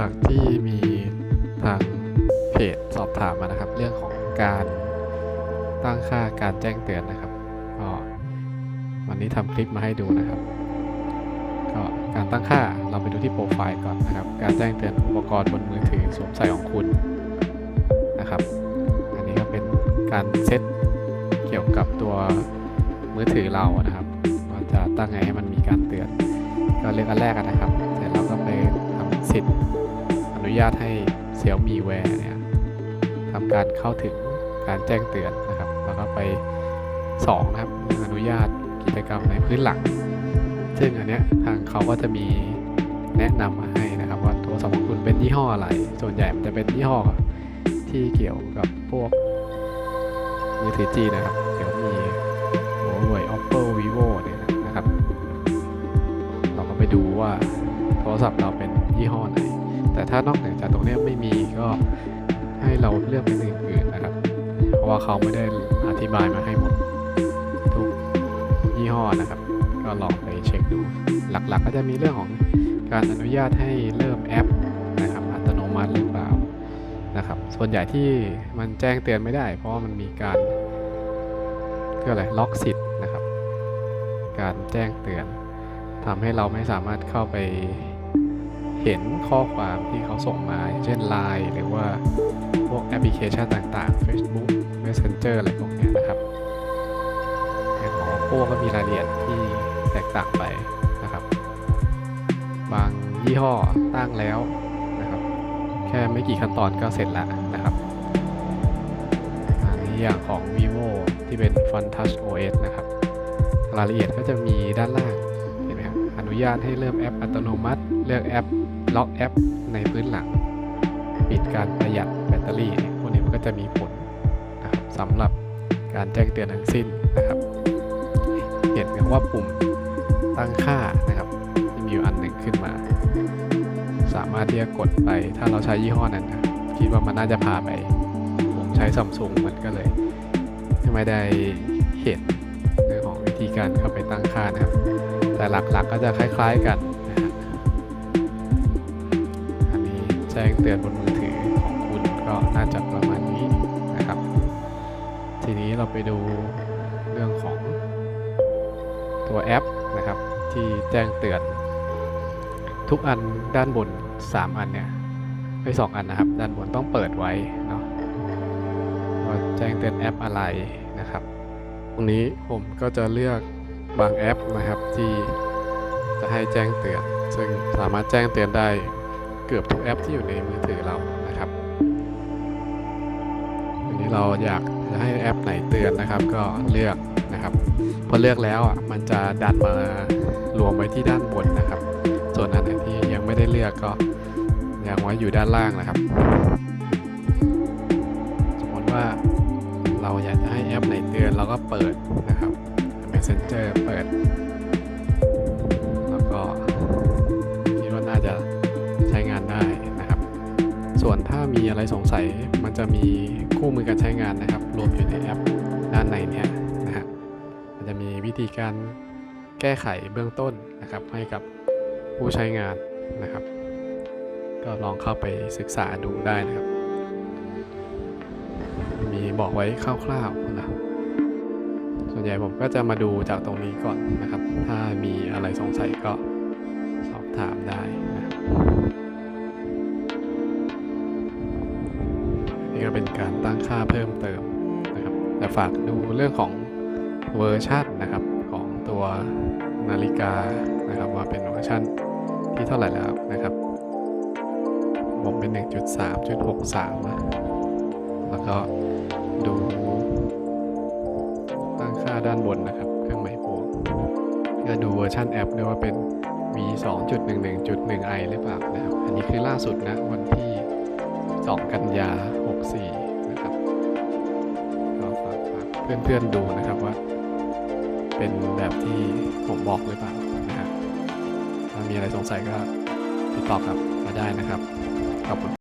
จากที่มีทางเพจสอบถามมานะครับ เรื่องของการตั้งค่าการแจ้งเตือนนะครับก็วันนี้ทำคลิปมาให้ดูนะครับก็การตั้งค่าเราไปดูที่โปรไฟล์ก่อนนะครับ การแจ้งเตือนอุปกรณ์บนมือถือสวมใส่ของคุณนะครับ อันนี้ก็เป็นการเซตเกี่ยวกับตัวมือถือเรานะครับว่าจะตั้งไงให้มันมีการเตือน ก็เลือกอันแรกนะครับ เสร็จเราก็ไปทำสิทธิ์ นุญาตให้ Xiaomi Wear เนี่ยทำการเข้าถึงการแจ้งเตือนนะครับ แล้วก็ไป 2 นะครับ อนุญาตกิจกรรมในพื้นหลัง ซึ่งอันเนี้ยทางเขาก็จะมีแนะนำมาให้นะครับว่าโทรศัพท์ของคุณเป็นยี่ห้ออะไร ส่วนใหญ่มันจะเป็นยี่ห้อที่เกี่ยวกับพวกมือถือจีนะครับ Xiaomi Huawei ถ้านอกเหนือจากตรงนี้ไม่มีก็ให้เราเลือกเป็นอื่นๆนะครับ เพราะว่าเขาไม่ได้อธิบายมาให้หมดทุกยี่ห้อนะครับ ก็ลองไปเช็คดู หลักๆก็จะมีเรื่องของการอนุญาตให้เริ่มแอปนะครับอัตโนมัติหรือเปล่านะครับ ส่วนใหญ่ที่มันแจ้งเตือนไม่ได้ เพราะมันมีการก็อะไรล็อกสิทธิ์นะครับ การแจ้งเตือนทำให้เราไม่สามารถเข้าไป เห็นข้อความที่เขาส่งมา เช่น Line หรือว่าพวกแอปพลิเคชันต่างๆ Facebook Messenger อะไรพวกนี้นะครับอย่ของ Oppo ก็มีรายละเอียดที่แตกต่างไปนะครับ บางยี่ห้อตั้งแล้วนะครับ แค่ไม่กี่ขั้นตอนก็เสร็จแล้วนะครับอันนี้อย่างของ vivo ที่เป็น Fun Touch OS นะครับ รายละเอียดก็จะมีด้านล่างเห็นไหมครับอนุญาตให้เริ่มแอปอัตโนมัติ เลือกแอป ล็อกแอปในพื้นหลัง ปิดการประหยัดแบตเตอรี่เนี่ยพวกนี้มันก็จะมีผลนะครับสำหรับการแจ้งเตือนทั้งสิ้นนะครับเห็นกันว่าปุ่มตั้งค่านะครับมีอยู่อันหนึ่งขึ้นมา สามารถที่จะกดไปถ้าเราใช้ยี่ห้อนั้นนะคิดว่ามันน่าจะพาไปผมใช้ซัมซุงมันก็เลยไม่ได้เห็นเรื่องของวิธีการเข้าไปตั้งค่านะครับ แต่หลักๆก็จะคล้าย ๆกัน จ้งเตือนบนมือถือของคุณก็น่าจะประมาณนี้นะครับ ทีนี้เราไปดูเรื่องของตัวแอปนะครับ ที่แจ้งเตือน ทุกอันด้านบน 3 อันเนี่ยไม่สองอันนะครับ ด้านบนต้องเปิดไว้เนาะว่าแจ้งเตือนแอปอะไรนะครับ ตรงนี้ผมก็จะเลือกบางแอปนะครับที่จะให้แจ้งเตือน ซึ่งสามารถแจ้งเตือนได้ เกือบทุกแอปที่อยู่ในมือถือเรานะครับทีนี้เราอยากจะให้แอปไหนเตือนนะครับ ก็เลือกนะครับ พอเลือกแล้วอะมันจะดันมารวมไว้ที่ด้านบนนะครับ ส่วนอันไหนที่ยังไม่ได้เลือกก็ยังไว้อยู่ด้านล่างนะครับ สมมติว่าเราอยากจะให้แอปไหนเตือนเราก็เปิดนะครับ Messenger เปิด อะไรสงสัยมันจะมีคู่มือการใช้งานนะครับ รวมอยู่ในแอปด้านในเนี้ยนะฮะมันจะมีวิธีการแก้ไขเบื้องต้นนะครับ ให้กับผู้ใช้งานนะครับ ก็ลองเข้าไปศึกษาดูได้นะครับ มีบอกไว้คร่าวๆนะส่วนใหญ่ผมก็จะมาดูจากตรงนี้ก่อนนะครับ ถ้ามีอะไรสงสัยก็สอบถามได้นะ นี่ก็เป็นการตั้งค่าเพิ่มเติมนะครับแต่ฝากดูเรื่องของเวอร์ชันนะครับของตัวนาฬิกานะครับว่าเป็นเวอร์ชันที่เท่าไหร่แล้วนะครับผมเป็น 1.3.63นะแล้วก็ดูตั้งค่าด้านบนนะครับ เครื่องหมายบวกก็ดูเวอร์ชันแอปด้วยว่าเป็น v 2.11.1i หรือเปล่านะครับ อันนี้คือล่าสุดนะวันที่ 2 กันยา 64 นะครับก็ฝากฝากเพื่อนๆดูนะครับว่า เป็นแบบที่ผมบอกหรือเปล่านะครับถ้ามีอะไรสงสัยก็ติดต่อกลับมาได้นะครับ ขอบคุณ